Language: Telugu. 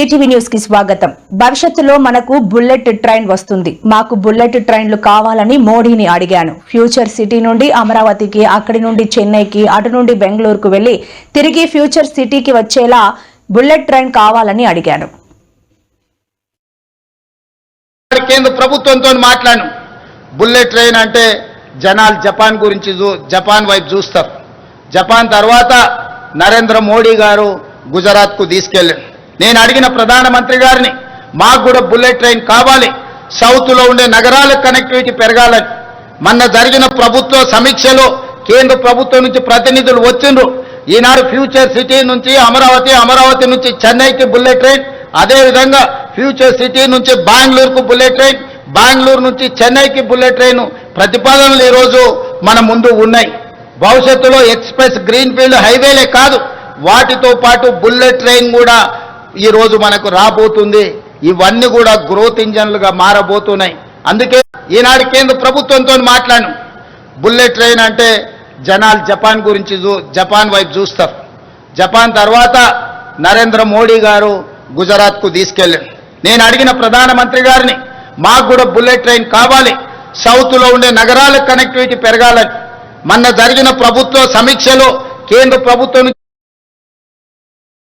ఈటీవీ న్యూస్కి స్వాగతం. భవిష్యత్తులో మనకు బుల్లెట్ ట్రైన్ వస్తుంది. మాకు బుల్లెట్ ట్రైన్లు కావాలని మోడీని అడిగాను. ఫ్యూచర్ సిటీ నుండి అమరావతికి అక్కడి నుండి చెన్నైకి అటు నుండి బెంగళూరుకు వెళ్ళి తిరిగి ఫ్యూచర్ సిటీకి వచ్చేలా బుల్లెట్ ట్రైన్ కావాలని అడిగాను. కేంద్ర ప్రభుత్వంతో మాట్లాడు బుల్లెట్ ట్రైన్ అంటే జనాలు జపాన్ గురించి చూ- జపాన్ వైపు చూస్తారు. జపాన్ తర్వాత నరేంద్ర మోడీ గారు గుజరాత్కు తీసుకెళ్ళారు. నేను అడిగిన ప్రధానమంత్రి గారిని మాకు కూడా బుల్లెట్ ట్రైన్ కావాలి సౌత్లో ఉండే నగరాలకు కనెక్టివిటీ పెరగాలని. మొన్న జరిగిన ప్రభుత్వ సమీక్షలో కేంద్ర ప్రభుత్వం నుంచి ప్రతినిధులు వచ్చిండ్రు. ఈనాడు ఫ్యూచర్ సిటీ నుంచి అమరావతి అమరావతి నుంచి చెన్నైకి బుల్లెట్ ట్రైన్ అదేవిధంగా ఫ్యూచర్ సిటీ నుంచి బెంగళూరుకు బుల్లెట్ ట్రైన్ బెంగళూరు నుంచి చెన్నైకి బుల్లెట్ ట్రైన్ ప్రతిపాదనలు ఈరోజు మన ముందు ఉన్నాయి. భవిష్యత్తులో ఎక్స్ప్రెస్ గ్రీన్ ఫీల్డ్ హైవేలే కాదు వాటితో పాటు బుల్లెట్ ట్రైన్ కూడా ఈ రోజు మనకు రాబోతుంది. ఇవన్నీ కూడా గ్రోత్ ఇంజన్లుగా మారబోతున్నాయి. అందుకే ఈనాడు కేంద్ర ప్రభుత్వంతో మాట్లాడాను. బుల్లెట్ ట్రైన్ అంటే జనాలు జపాన్ గురించి జపాన్ వైపు చూస్తారు. జపాన్ తర్వాత నరేంద్ర మోడీ గారు గుజరాత్కు తీసుకెళ్ళారు. నేను అడిగిన ప్రధానమంత్రి గారిని మాకు కూడా బుల్లెట్ ట్రైన్ కావాలి. సౌత్లో ఉండే నగరాలకు కనెక్టివిటీ పెరగాలని. మొన్న జరిగిన ప్రభుత్వ సమీక్షలో కేంద్ర ప్రభుత్వం